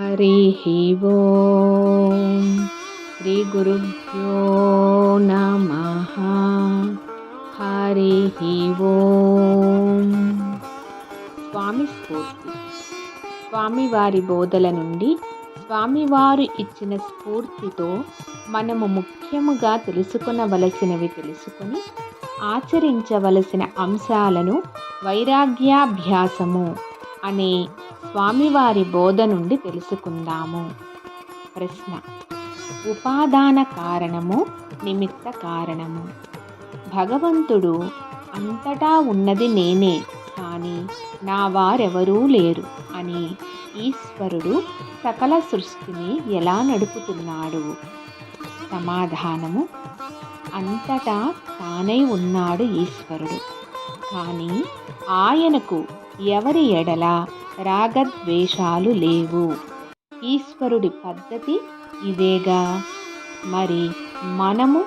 హరి ఓం. శ్రీ గురుభ్యో నమ. హరి ఓం. స్వామి స్ఫూర్తి. స్వామివారి బోధల నుండి స్వామివారు ఇచ్చిన స్ఫూర్తితో మనము ముఖ్యముగా తెలుసుకునవలసినవి తెలుసుకొని ఆచరించవలసిన అంశాలను వైరాగ్యాభ్యాసము అనే స్వామివారి బోధ నుండి తెలుసుకుందాము. ప్రశ్న. ఉపాదాన కారణము నిమిత్త కారణము. భగవంతుడు అంతటా ఉన్నది నేనే కానీ నా వారెవరూ లేరు అని ఈశ్వరుడు సకల సృష్టిని ఎలా నడుపుతున్నాడు? సమాధానము. అంతటా తానై ఉన్నాడు ఈశ్వరుడు. కానీ ఆయనకు ఎవరి ఎడల రాగద్వేషాలు లేవు. ఈశ్వరుడి పద్ధతి ఇదేగా. మరి మనము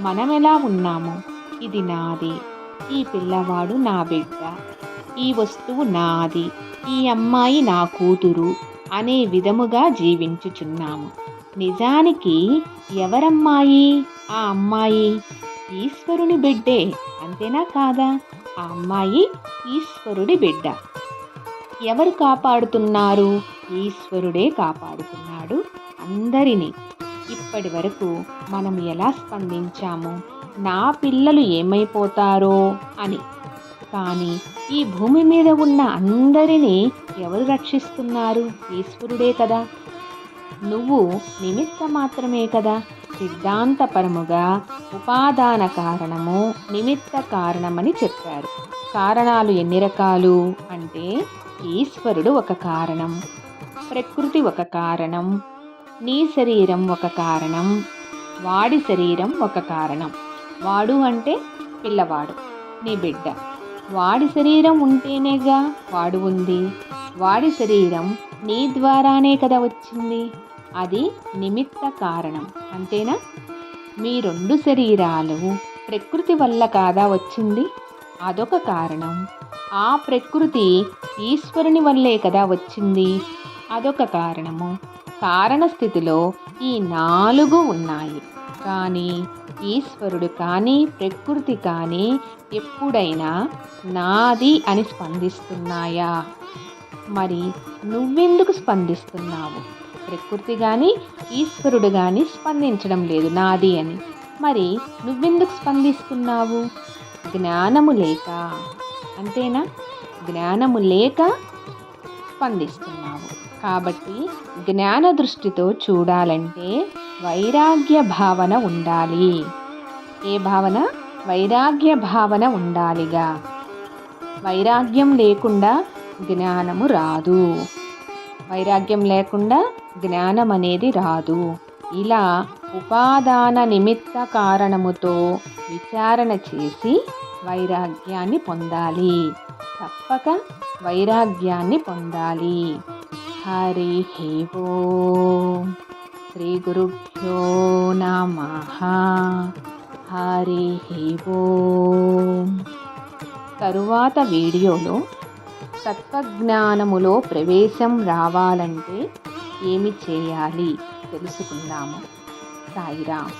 మనమెలా ఉన్నాము? ఇది నాది. ఈ పిల్లవాడు నా బిడ్డ. ఈ వస్తువు నాది. ఈ అమ్మాయి నా కూతురు అనే విధముగా జీవించుచున్నాము. నిజానికి ఎవరమ్మాయి? ఆ అమ్మాయి ఈశ్వరుని బిడ్డే అంతేనా కాదా? ఆ అమ్మాయి ఈశ్వరుడి బిడ్డ. ఎవరు కాపాడుతున్నారు? ఈశ్వరుడే కాపాడుతున్నాడు అందరినీ. ఇప్పటి వరకు మనం ఎలా స్పందించాము? నా పిల్లలు ఏమైపోతారో అని. కానీ ఈ భూమి మీద ఉన్న అందరినీ ఎవరు రక్షిస్తున్నారు? ఈశ్వరుడే కదా. నువ్వు నిమిత్త మాత్రమే కదా. సిద్ధాంతపరముగా ఉపాదాన కారణము నిమిత్త కారణమని చెప్పారు. కారణాలు ఎన్ని రకాలు? అంటే ఈశ్వరుడు ఒక కారణం ప్రకృతి ఒక కారణం నీ శరీరం ఒక కారణం వాడి శరీరం ఒక కారణం. వాడు అంటే పిల్లవాడు నీ బిడ్డ. వాడి శరీరం ఉంటేనేగా వాడు ఉంది. వాడి శరీరం నీ ద్వారానే కదా వచ్చింది. అది నిమిత్త కారణం. అంతేనా? మీ రెండు శరీరాలు ప్రకృతి వల్ల కాదా వచ్చింది? అదొక కారణం. ఆ ప్రకృతి ఈశ్వరుని వల్లే కదా వచ్చింది. అదొక కారణము. కారణ స్థితిలో ఈ నాలుగు ఉన్నాయి. కానీ ఈశ్వరుడు కానీ ప్రకృతి కానీ ఎప్పుడైనా నాది అని స్పందిస్తున్నాయా? మరి నువ్వెందుకు స్పందిస్తున్నావు? ప్రకృతి కానీ ఈశ్వరుడు కానీ స్పందించడం లేదు నాది అని. మరి నువ్వెందుకు స్పందిస్తున్నావు? జ్ఞానము లేక అంతేనా? జ్ఞానము లేక స్పందిస్తున్నావు. కాబట్టి జ్ఞాన దృష్టితో చూడాలంటే వైరాగ్య భావన ఉండాలి. ఏ భావన? వైరాగ్య భావన ఉండాలిగా. వైరాగ్యం లేకుండా జ్ఞానము రాదు. వైరాగ్యం లేకుండా జ్ఞానం అనేది రాదు. ఇలా ఉపాదాన నిమిత్త కారణముతో విచారణ చేసి వైరాగ్యాన్ని పొందాలి. తప్పక వైరాగ్యాన్ని పొందాలి. హరి ఓం. శ్రీ గురుభ్యో నమ. హరి ఓం. తరువాత వీడియోలో తత్వజ్ఞానములో ప్రవేశం రావాలంటే ఏమి చేయాలి? తెలుసుకుందాము. సాయిరామ్.